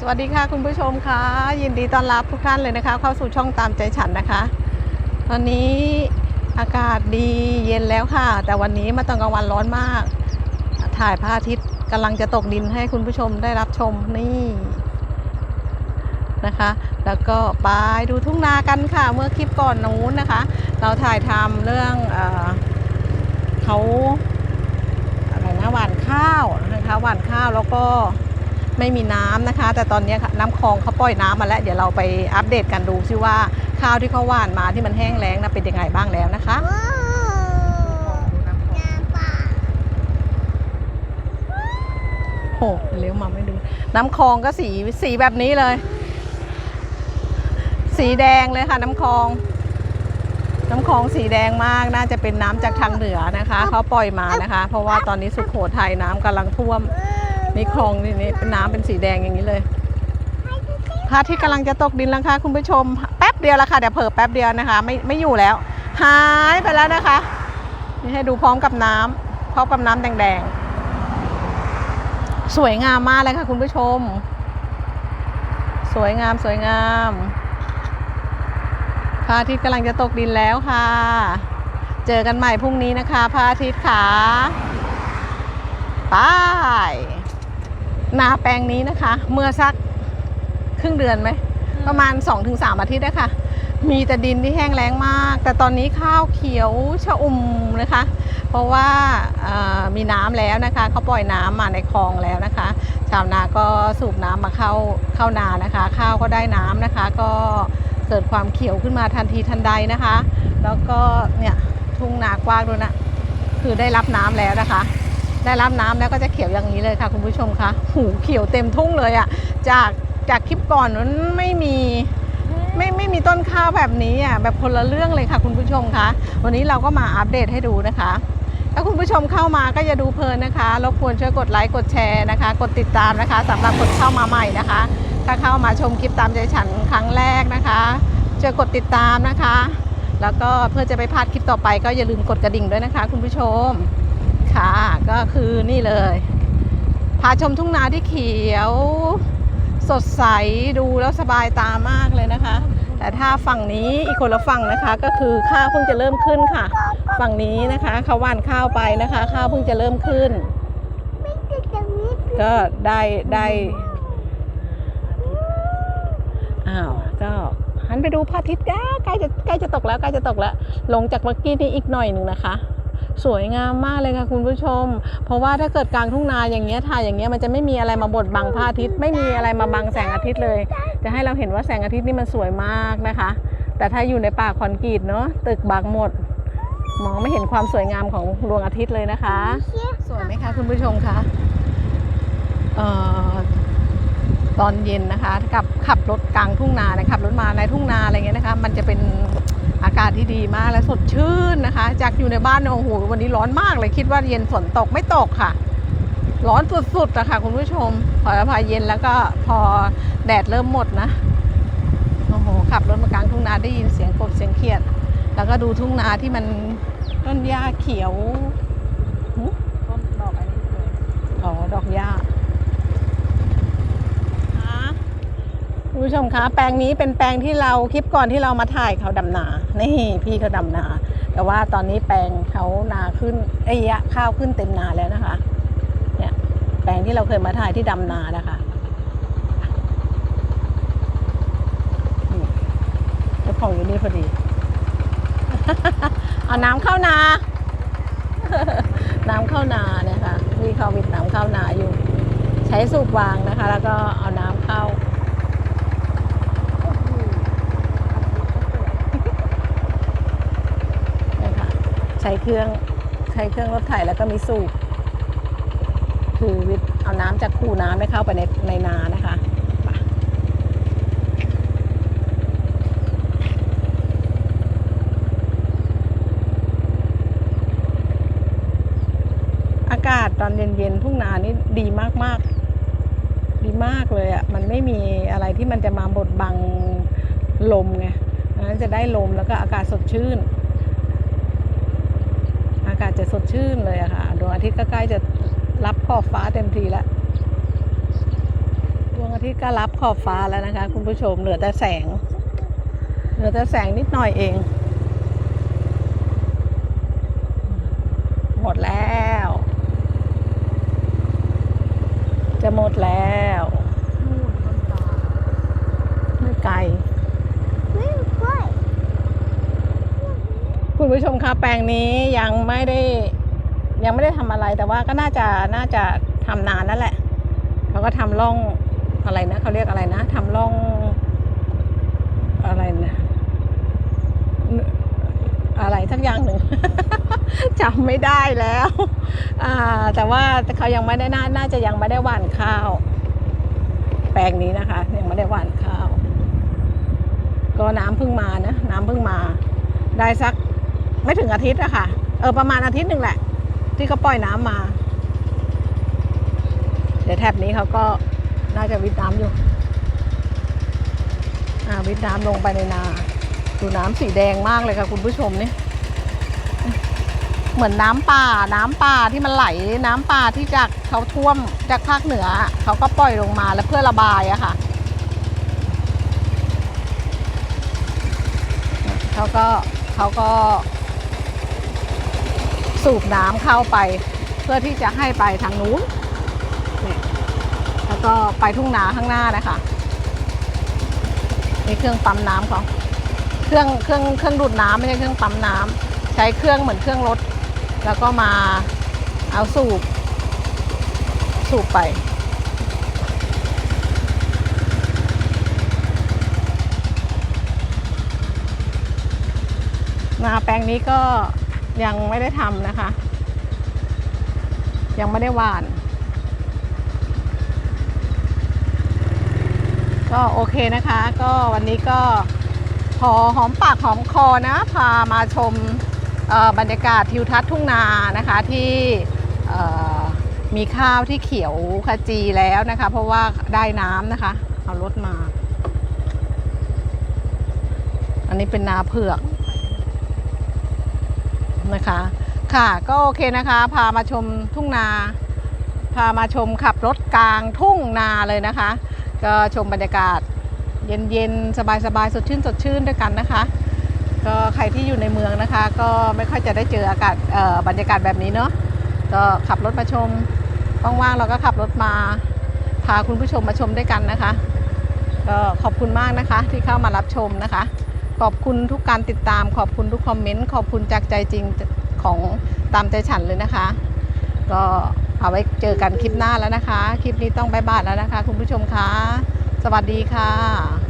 สวัสดีค่ะคุณผู้ชมคะยินดีต้อนรับทุกท่านเลยนะคะ เข้าสู่ช่องตามใจฉันนะคะ ตอนนี้อากาศดีเย็นแล้วค่ะ แต่วันนี้มาตอนกลางวันร้อนมาก ถ่ายพระอาทิตย์กำลังจะตกดินให้คุณผู้ชมได้รับชมนี่นะคะ แล้วก็ไปดูทุ่งนากันค่ะ เมื่อคลิปก่อนนู้นนะคะ เราถ่ายทำเรื่องเอเขาอะไรนะหว่านข้าวนะคะหว่านข้าวแล้วก็ ไม่มีน้ำนะคะ แต่ตอนนี้ค่ะน้ำคลองเขาปล่อยน้ำมาแล้ว เดี๋ยวเราไปอัปเดตกันดูซิว่าข้าวที่เขาหว่านมาที่มันแห้งแล้งนะเป็นยังไงบ้างแล้วนะคะว้าวน้ำป่าโอ้เลี้ยวมาไม่ดู น้ำคลองก็สีสีแบบนี้เลย สีแดงเลยค่ะ น้ำคลอง น้ำคลองสีแดงมากน่าจะเป็นน้ำจากทางเหนือนะคะเขาปล่อยมานะคะ เพราะว่าตอนนี้สุโขทัยน้ำกำลังท่วม นี่คลองนี่นี่เป็นน้ำเป็นสีแดงอย่างนี้เลยพระอาที่กำลังจะตกดินแล้วค่ะคุณผู้ชม แป๊บเดียวละค่ะเดี๋ยวเผลอแป๊บเดียวนะคะ ไม่ไม่อยู่แล้ว หายไปแล้วนะคะ นี่ให้ดูพร้อมกับน้ำพร้อมกับน้ำแดงๆ สวยงามมากเลยค่ะ คุณผู้ชม สวยงามสวยงามพระอาทิตย์กำลังจะตกดินแล้วค่ะ เจอกันใหม่พรุ่งนี้นะคะพระอาทิตย์ขาไป นาแปลงนี้นะคะ เมื่อสักครึ่งเดือนไหม ประมาณ 2-3 อาทิตย์นะคะ มีแต่ดินที่แห้งแล้งมาก แต่ตอนนี้ข้าวเขียวชะอุ่มนะคะ เพราะว่าเอ่อมีน้ำแล้วนะคะเขาปล่อยน้ำมาในคลองแล้วนะคะ ชาวนาก็สูบน้ำมาเข้าเข้านานะคะ ข้าวก็ได้น้ำนะคะ ก็เกิดความเขียวขึ้นมาทันทีทันใดนะคะ แล้วก็เนี่ยทุ่งนากว้างด้วยนะ คือได้รับน้ำแล้วนะคะ ได้รับน้ำแล้วก็จะเขียวอย่างนี้เลยค่ะคุณผู้ชมคะหูเขียวเต็มทุ่งเลยอะ่ะจากจากคลิปก่อนนั้นไม่มีไม่ไม่มีต้นข้าวแบบนี้อะแบบคนละเรื่องเลยค่ะคุณผู้ชมคะวันนี้เราก็มาอัปเดตให้ดูนะคะ ถ้าคุณผู้ชมเข้ามาก็อย่าดูเพลินนะคะรบกวนช่วยกดไลค์กดแชร์นะคะ กดติดตามนะคะสำหรับคนเข้ามาใหม่นะคะ ถ้าเข้ามาชมคลิปตามใจฉันครั้งแรกนะคะช่วยกดติดตามนะคะ แล้วก็เพื่อจะไปพลาดคลิปต่อไปก็อย่าลืมกดกระดิ่งด้วยนะคะ คุณผู้ชม ค่ะก็คือนี่เลย พาชมทุ่งนาที่เขียว สดใสดูแล้วสบายตามากเลยนะคะ แต่ถ้าฝั่งนี้อีกคนละฝั่งนะคะ ก็คือข้าวเพิ่งจะเริ่มขึ้นค่ะ ฝั่งนี้นะคะเขาหว่านข้าวไปนะคะ ข้าวเพิ่งจะเริ่มขึ้น ก็ได้ได้อ้าวก็หันไปดูพระอาทิตย์กาใกล้จะใกล้จะตกแล้วใกล้จะตกแล้ว ลงจากเมื่อกี้นี้อีกหน่อยหนึ่งนะคะ สวยงามมากเลยค่ะคุณผู้ชม เพราะว่าถ้าเกิดกลางทุ่งนาอย่างเงี้ยถ่ายอย่างเงี้ยมันจะไม่มีอะไรมาบดบังพระอาทิตย์ไม่มีอะไรมาบังแสงอาทิตย์เลย จะให้เราเห็นว่าแสงอาทิตย์นี่มันสวยมากนะคะ แต่ถ้าอยู่ในป่าคอนกรีตเนาะตึกบังหมด มองไม่เห็นความสวยงามของดวงอาทิตย์เลยนะคะ สวยไหมคะคุณผู้ชมคะเอ่อตอนเย็นนะคะกับขับรถกลางทุ่งนานะขับรถมาในทุ่งนาอะไรเงี้ยนะคะ มันจะเป็น อากาศที่ดีมากและสดชื่นนะคะ จากอยู่ในบ้านเนี่ยโอ้โหวันนี้ร้อนมากเลยคิดว่าเย็นฝนตกไม่ตกค่ะ ร้อนสุดๆนะคะคุณผู้ชม พอพอเย็นแล้วก็พอแดดเริ่มหมดนะโอ้โหขับรถมากลางทุ่งนาได้ยินเสียงกบเสียงเขียด แล้วก็ดูทุ่งนาที่มันต้นหญ้าเขียวหึต้นดอกอันนี้เลยอ๋อดอกหญ้าคะ คุณผู้ชมคะแปลงนี้เป็นแปลงที่เราคลิปก่อนที่เรามาถ่ายเขาดำนา นี่พี่เขาดำนา แต่ว่าตอนนี้แปลงเขานาขึ้นไอ้ยะข้าวขึ้นเต็มนาแล้วนะคะ เนี่ยแปลงที่เราเคยมาถ่ายที่ดำนานะคะนี่เจ้าของอยู่นี่พอดี เอาน้ำเข้านา น้ำเข้านาเนี่ยค่ะมีเขาวิดน้ำเข้านาอยู่ ใช้สูบวางนะคะ แล้วก็เอาน้ำเข้า เนี่ยค่ะใช้เครื่องใช้เครื่องรถไถแล้วก็มีสูบคือวิทย์เอาน้ำจากคูน้ำให้เข้าไปในในนานะคะอากาศตอนเย็นๆทุ่งนานี่ดีมากๆ ดีมากเลยอะ่ะ มันไม่มีอะไรที่มันจะมาบดบังลมไงนั้นจะได้ลมแล้วก็อากาศสดชื่นากาศจะสดชื่นเลยอะค่ะดวงอาทิตย์ก็ใกล้จะรับขอบฟ้าเต็มทีแล้วดวงอาทิตย์ก็รับขอบฟ้าแล้วนะคะ คุณผู้ชมเหลือแต่แสง เหลือแต่แสงนิดหน่อยเอง หมดแล้ว จะหมดแล้วนู่นต้นตาลไม่ไกล ไม่ค่อย คุณ ผู้ชมคะแปลงนี้ยังไม่ได้ ยังไม่ได้ทำอะไรแต่ว่าก็น่าจะน่าจะทำนานนั่นแหละเขาก็ทำร่องอะไรนะเขาเรียกอะไรนะทำร่องอะไรนะอะไรสักอย่างหนึ่งจำไม่ได้แล้วอ่าแต่ว่าเขายังไม่ได้น่าน่าจะยังไม่ได้หว่านข้าว แปลงนี้นะคะ ยังไม่ได้หว่านข้าว ก็น้ำเพิ่งมานะน้ำเพิ่งมา ได้สัก ไม่ถึงอาทิตย์อะค่ะ เออประมาณอาทิตย์หนึ่งแหละ ที่เขาปล่อยน้ำมา เดี๋ยวแถบนี้เขาก็น่าจะวิดน้ำอยู่ อ่าวิดน้ำลงไปในนาดูน้ำสีแดงมากเลยค่ะคุณผู้ชมนี่เหมือนน้ำป่า น้ำป่าที่มันไหล น้ำป่าที่จากเขาท่วมจากภาคเหนือ เขาก็ปล่อยลงมาแล้วเพื่อระบายอะค่ะเขาก็เขาก็ สูบน้ำเข้าไป เพื่อที่จะให้ไปทางนู้นนี่แล้วก็ไปทุ่งนาข้างหน้านะคะนี่เครื่องปั๊มน้ำเขาเครื่องเครื่องเครื่องดูดน้ำไม่ใช่เครื่องปั๊มน้ำใช้เครื่องเหมือนเครื่องรถ แล้วก็มาเอาสูบ สูบไปนาแปลงนี้ก็ ยังไม่ได้ทำนะคะ ยังไม่ได้หวาน ก็โอเคนะคะ ก็วันนี้ก็พอหอมปากหอมคอนะ พามาชมบรรยากาศทิวทัศน์ทุ่งนานะคะที่มีข้าวที่เขียวขจีแล้วนะคะ เพราะว่าได้น้ำนะคะ เอารถมา อันนี้เป็นนาเผือก นะคะ ค่ะก็โอเคนะคะ พามาชมทุ่งนา พามาชมขับรถกลางทุ่งนาเลยนะคะ ก็ชมบรรยากาศเย็นๆ สบายๆ สดชื่นสดชื่นด้วยกันนะคะ ก็ใครที่อยู่ในเมืองนะคะ ก็ไม่ค่อยจะได้เจออากาศบรรยากาศแบบนี้เนาะก็ขับรถมาชมว่างๆเราก็ขับรถมาพาคุณผู้ชมมาชมด้วยกันนะคะ ก็ขอบคุณมากนะคะที่เข้ามารับชมนะคะ ขอบคุณทุกการติดตาม ขอบคุณทุกคอมเมนต์ ขอบคุณจากใจจริงของตามใจฉันเลยนะคะ ก็เอาไว้เจอกันคลิปหน้าแล้วนะคะ คลิปนี้ต้องบายบายแล้วนะคะ คุณผู้ชมคะ สวัสดีค่ะ